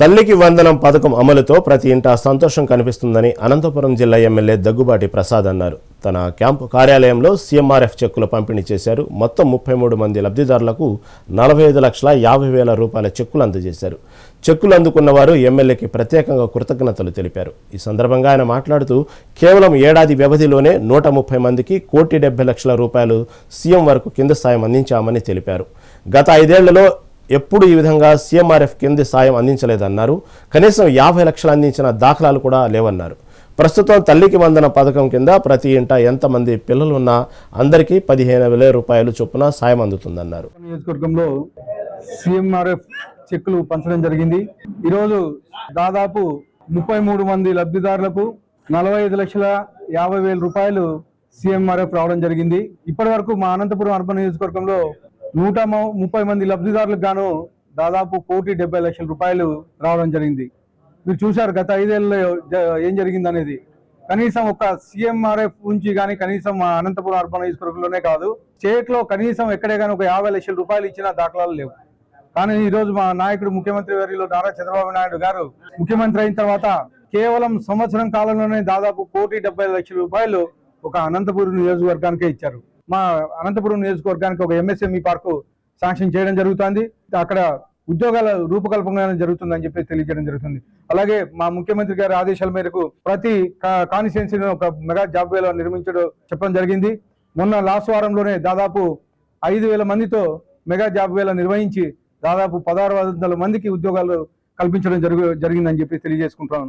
తల్లికి వందనం పథకం అమలుతో ప్రతి ఇంటా సంతోషం కనిపిస్తుందని అనంతపురం జిల్లా ఎమ్మెల్యే దగ్గుబాటి ప్రసాద్ అన్నారు. తన క్యాంపు కార్యాలయంలో సీఎంఆర్ఎఫ్ చెక్కులు పంపిణీ చేశారు. మొత్తం ముప్పై మూడు మంది లబ్ధిదారులకు నలభై ఐదు లక్షల యాభై వేల రూపాయల చెక్కులు అందజేశారు. చెక్కులు అందుకున్న వారు ఎమ్మెల్యేకి ప్రత్యేకంగా కృతజ్ఞతలు తెలిపారు. ఈ సందర్భంగా ఆయన మాట్లాడుతూ కేవలం ఏడాది వ్యవధిలోనే నూట ముప్పై మందికి కోటి డెబ్బై లక్షల రూపాయలు సీఎం వరకు కింద సాయం అందించామని తెలిపారు. గత ఐదేళ్ళలో ఎప్పుడు ఈ విధంగా సీఎంఆర్ఎఫ్ కింది సాయం అందించలేదన్నారు. కనీసం యాభై లక్షలు అందించిన దాఖలాలు కూడా లేవన్నారు. ప్రస్తుతం తల్లికి వందన పథకం కింద ప్రతి ఇంట ఎంతమంది పిల్లలున్నా అందరికీ పదిహేను వేల రూపాయలు చొప్పున సాయం అందుతుందన్నారు. నియోజకవర్గంలో సీఎంఆర్ఎఫ్ చెక్కులు పంచడం జరిగింది. ఈరోజు దాదాపు ముప్పై మూడు మంది లబ్ధిదారులకు నలభై ఐదు లక్షల యాభై వేల రూపాయలు సిఎంఆర్ఎఫ్ రావడం జరిగింది. ఇప్పటి వరకు మా అనంతపురం అర్బన్ నియోజకవర్గంలో నూట ముప్పై మంది లబ్ధిదారులకు గాను దాదాపు కోటి డెబ్బై లక్షల రూపాయలు రావడం జరిగింది. మీరు చూశారు గత ఐదేళ్ళలో ఏం జరిగింది అనేది. కనీసం ఒక సీఎంఆర్ఎఫ్ నుంచి కానీ కనీసం మా అనంతపురం అర్బన్ నియోజకవర్గంలోనే కాదు స్టేట్లో కనీసం ఎక్కడే కానీ ఒక యాభై లక్షల రూపాయలు ఇచ్చిన దాఖలాలు లేవు. కానీ ఈరోజు మా నాయకుడు ముఖ్యమంత్రి వర్యులు నారా చంద్రబాబు నాయుడు గారు ముఖ్యమంత్రి అయిన తర్వాత కేవలం సంవత్సరం కాలంలోనే దాదాపు కోటి డెబ్బై లక్షల రూపాయలు ఒక అనంతపురం నియోజకవర్గానికే ఇచ్చారు. మా అనంతపురం నియోజకవర్గానికి ఒక ఎంఎస్ఎంఈ పార్కు శాంక్షన్ చేయడం జరుగుతుంది. అక్కడ ఉద్యోగాల రూపకల్పన జరుగుతుందని చెప్పి తెలియజేయడం జరుగుతుంది. అలాగే మా ముఖ్యమంత్రి గారి ఆదేశాల మేరకు ప్రతి కాన్స్టిట్యున్సీలో ఒక మెగా జాబ్ వేలో నిర్మించడం చెప్పడం జరిగింది. మొన్న లాస్ట్ వారంలోనే దాదాపు ఐదు వేల మందితో మెగా జాబ్ వేల నిర్వహించి దాదాపు పదహారు వందల మందికి ఉద్యోగాలు కల్పించడం జరుగు జరిగిందని చెప్పి తెలియజేసుకుంటున్నాను